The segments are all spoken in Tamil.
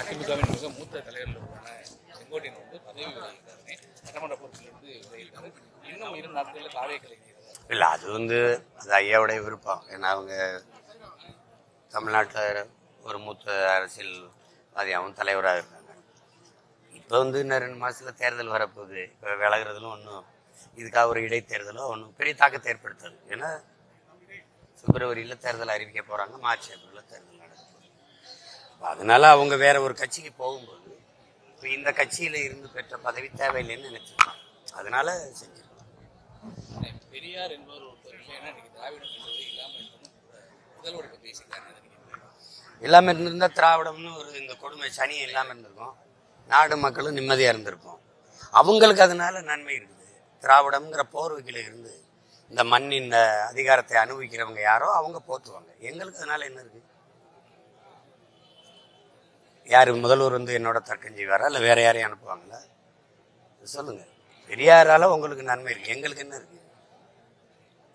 அதிமுகவின் மிக மூத்த தலைவர்கள் ஒருவரான செங்கோட்டையன் வந்து பதவி விலகிட்டாருன்னு சட்டமன்ற பொறுப்பிலிருந்து விலகிட்டாரு இன்னும் இரு நாட்களில் காவே கலைஞர் இல்லை அது வந்து அது ஐயாவுடைய விருப்பம். ஏன்னா அவங்க தமிழ்நாட்டில் ஒரு மூத்த அரசியல்வாதியாகவும் தலைவராக இருக்காங்க. இப்போ வந்து இன்னும் ரெண்டு மாதத்தில் தேர்தல் வரப்போகுது. இப்போ விலகுறதுலும் ஒன்றும் இதுக்காக ஒரு இடைத்தேர்தலோ ஒன்றும் பெரிய தாக்கத்தை ஏற்படுத்தாது. ஏன்னா பிப்ரவரியில் தேர்தல் அறிவிக்க போகிறாங்க மார்ச் ஏப்ரலில் தேர்தல் அதனால அவங்க வேற ஒரு கட்சிக்கு போகும்போது இப்போ இந்த கட்சியில் இருந்து பெற்ற பதவி தேவையில்லைன்னு நினைச்சிருக்காங்க அதனால செஞ்சிருக்காங்க பெரியார் என்பவர் ஒருத்தர் இல்லைன்னா இன்னைக்கு திராவிடம் என்பது இல்லாமல் முதல்வர் இப்போ? இல்லாமல் இருந்திருந்தா திராவிடம்னு ஒரு இந்த கொடுமை சனி இல்லாமல் இருந்திருக்கும். நாடு மக்களும் நிம்மதியாக இருந்திருக்கும். அவங்களுக்கு அதனால நன்மை இருக்குது. திராவிடம்ங்கிற போர்வைக்கில் இருந்து இந்த மண்ணின் அதிகாரத்தை அனுபவிக்கிறவங்க யாரோ அவங்க போற்றுவாங்க. எங்களுக்கு அதனால என்ன இருக்கு? யார் முதல்வர் வந்து என்னோட தர்க்கம் செய்வாரா இல்லை வேற யாரையும் அனுப்புவாங்களா? சொல்லுங்கள் பெரியாரால் உங்களுக்கு நன்மை இருக்குது எங்களுக்கு என்ன இருக்குது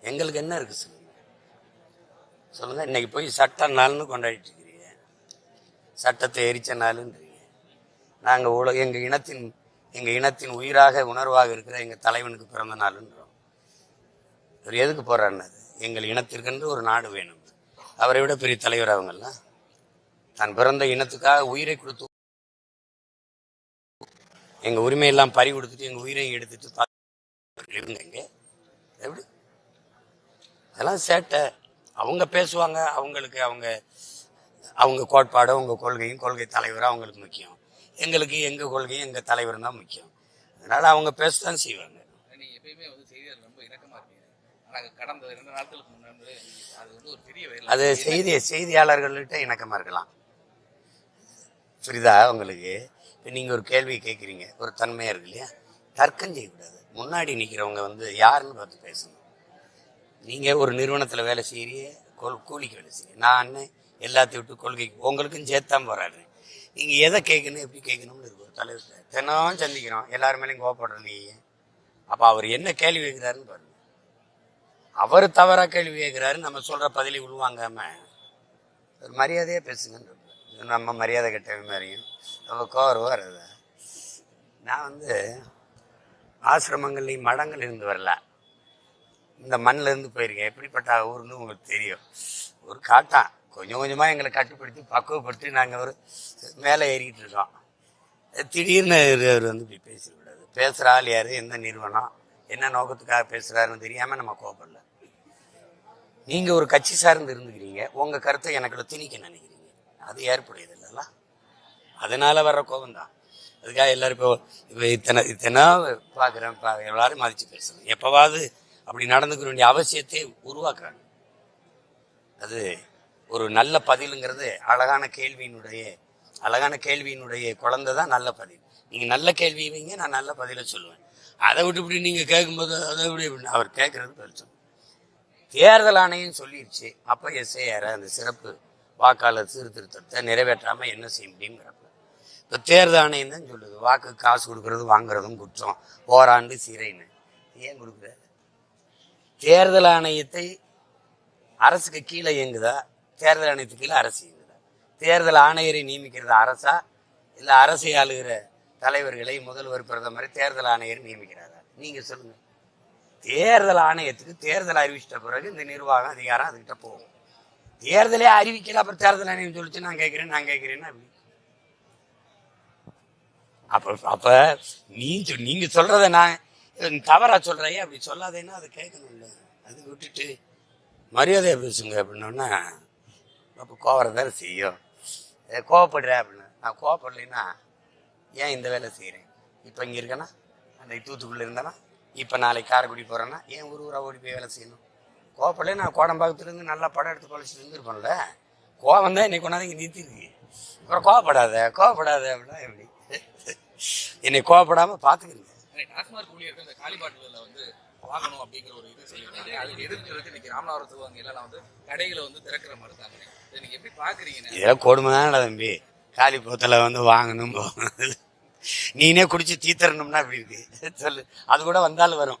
எங்களுக்கு என்ன இருக்குது சொல்லுங்கள் சொல்லுங்கள் இன்றைக்கி போய் சட்ட நாள்னு கொண்டாடிட்டு இருக்கிறீங்க சட்டத்தை எரிச்ச நாளுன்றீங்க. நாங்கள் உலக எங்கள் இனத்தின் எங்கள் இனத்தின் உயிராக உணர்வாக இருக்கிற எங்கள் தலைவனுக்கு பிறந்த நாளுன்றோம். இவர் எதுக்கு போகிறாருன்னு எங்கள் இனத்திற்கென்று ஒரு நாடு வேணும். அவரை விட பெரிய தலைவர் அவங்கெல்லாம் தான் பிறந்த இனத்துக்காக உயிரை கொடுத்து எங்க உரிமையெல்லாம் பறி கொடுத்துட்டு எங்க உயிரையும் எடுத்துட்டு எங்க? எப்படி? அதெல்லாம் சேட்டை. அவங்க பேசுவாங்க அவங்களுக்கு அவங்க அவங்க கோட்பாடு அவங்க கொள்கையும் கொள்கை தலைவர் அவங்களுக்கு முக்கியம். எங்களுக்கு எங்க கொள்கையும் எங்க தலைவர் தான் முக்கியம். அதனால அவங்க பேசத்தான் செய்வாங்க. அது வந்து ஒரு பெரிய வேலை. அது செய்தி செய்தியாளர்கள்கிட்ட இணக்கமா இருக்கலாம். புரியுதா உங்களுக்கு? இப்போ நீங்கள் ஒரு கேள்வி கேட்குறீங்க ஒரு தன்மையாக இருக்கு இல்லையா? தர்க்கம் செய்யக்கூடாது. முன்னாடி நிற்கிறவங்க வந்து யாருன்னு பார்த்து பேசணும். நீங்கள் ஒரு நிறுவனத்தில் வேலை செய்கிறீங்க கொல் கூலிக்கு வேலை செய்ய நான் எல்லாத்தையும் விட்டு கொள்கைக்கு உங்களுக்கும் சேர்த்தான் போராடுறேன் நீங்கள் எதை கேட்கணும் எப்படி கேட்கணும்னு இருக்கு ஒரு தலைவர் தினம் சந்திக்கிறோம். எல்லார் மேலேயும் கோவப்படுறது நீங்கள் அப்போ அவர் என்ன கேள்வி கேட்குறாருன்னு பாருங்க. அவர் தவறாக கேள்வி கேட்குறாரு நம்ம சொல்கிற பதிலை உள்வாங்காமல் ஒரு மரியாதையாக பேசுங்கன்னு நம்ம மரியாதை கெட்ட மாதிரியும் நம்ம கோரம் வருது. நான் வந்து ஆசிரமங்கள்லையும் மடங்கள் இருந்து வரல. இந்த மண்ணிலேருந்து போயிருக்கேன். எப்படிப்பட்ட ஊர்னு உங்களுக்கு தெரியும். ஒரு காட்டான் கொஞ்சம் கொஞ்சமாக எங்களை கட்டுப்படுத்தி பக்குவப்படுத்தி நாங்கள் ஒரு மேலே ஏறிக்கிட்டு இருக்கோம். திடீர்னு அவர் வந்து இப்படி பேசக்கூடாது பேசுகிற ஆள் யார்? எந்த நிறுவனம்? என்ன நோக்கத்துக்காக பேசுகிறாருன்னு தெரியாமல் நம்ம கோபப்படல நீங்கள் ஒரு கட்சி சார்ந்து இருந்துக்கிறீங்க. உங்கள் கருத்தை எனக்குள்ள திணிக்க நினைக்கிறீங்க அது ஏற்புடையது இல்லைல்ல அதனால வர்ற கோபம் தான் அதுக்காக எல்லாரும் இப்போ இப்போ இத்தனை இத்தனை பார்க்குறேன் எல்லாரும் மதித்து பேசுகிறேன் எப்போவாவது அப்படி நடந்துக்க வேண்டிய அவசியத்தை உருவாக்குறாங்க. அது ஒரு நல்ல பதிலுங்கிறது அழகான கேள்வியினுடைய அழகான கேள்வியினுடைய குழந்தை தான் நல்ல பதில். நீங்கள் நல்ல கேள்வி வைங்க நான் நல்ல பதிலை சொல்லுவேன். அதை விட்டு இப்படி நீங்கள் கேட்கும்போது அதை விட அவர் கேட்குறது பதில் சொல்லுவேன் தேர்தல் ஆணையம் சொல்லிடுச்சு அப்போ எஸ்ஐஆர் அந்த சிறப்பு வாக்காளர் சீர்திருத்தத்தை நிறைவேற்றாமல் என்ன செய்ய முடியுங்கிறப்ப. இப்போ தேர்தல் ஆணையம் தான் சொல்லுது வாக்கு காசு கொடுக்கறது வாங்குறதும் குற்றம். ஓராண்டு சிறைன்னு. ஏன் கொடுக்குற தேர்தல் ஆணையத்தை அரசுக்கு கீழே இயங்குதா? தேர்தல் ஆணையத்துக்கு கீழே அரசு இயங்குதா? தேர்தல் ஆணையரை நியமிக்கிறது அரசா? இல்லை அரசை ஆளுகிற தலைவர்களை முதல்வர் பிரதமரை தேர்தல் ஆணையர் நியமிக்கிறாரா? நீங்கள் சொல்லுங்கள் தேர்தல் ஆணையத்துக்கு தேர்தல் அறிவிச்சிட்ட பிறகு இந்த நிர்வாகம் அதிகாரம் அதுக்கிட்ட போகும். தேர்தலே அறிவிக்கல அப்புறம் தேர்தல் ஆணையம் சொல்லிச்சு நான் கேட்கிறேன் நான் கேட்கிறேன்னு அப்படி. அப்ப அப்ப நீ சொல்- நீங்க சொல்றத நான் தவறா சொல்றையே அப்படி சொல்லாதேன்னா அதை கேட்கணும்ல. அது விட்டுட்டு மரியாதையை பேசுங்க அப்படின்னோன்னா அப்போ கோவரை தானே செய்யும். கோவப்படுற அப்படின்னு. நான் கோவப்படலைன்னா ஏன் இந்த வேலை செய்கிறேன் இப்போ இங்கே இருக்கேன்னா அந்த தூத்துக்குள்ளே இருந்தேன்னா இப்போ நாளைக்கு காரைக்குடி போகிறேன்னா ஏன் ஒரு ஊராக ஓடி போய் வேலை செய்யணும்? கோவப்படல நான் கோடம்பாக்கத்துலேருந்து நல்லா படம் எடுத்து பொழிச்சிட்டு இருந்திருப்பேன்ல. கோவம் தான் என்னை கொண்டாந்து இங்கே நிறுத்திருக்கு. அப்புறம் கோவப்படாத கோவப்படாத அப்படின்னா எப்படி? என்னை கோவப்படாமல் பார்த்துக்கிறீங்க டாஸ்மாக் ஊழியர்கள் இந்த காலி பாட்டிலில் வந்து வாங்கணும் அப்படிங்கிற ஒரு இது சொல்லியிருக்காங்க. அதுக்கு எதிர்க்கிறதுக்கு இன்னைக்கு ராமநாதபுரத்துக்கு அவங்க எல்லாம் வந்து கடைகளை வந்து திறக்கிற மாதிரி தாங்க இதை நீங்க எப்படி பாக்குறீங்க இதெல்லாம் கொடுமை தானடா தம்பி. காலி போத்தல வந்து வாங்கணும் போகணும். நீனே குடிச்சு தீத்தரணும்னா அப்படி இருக்கு? சொல்லு. அது கூட வந்தாலும் வரும்.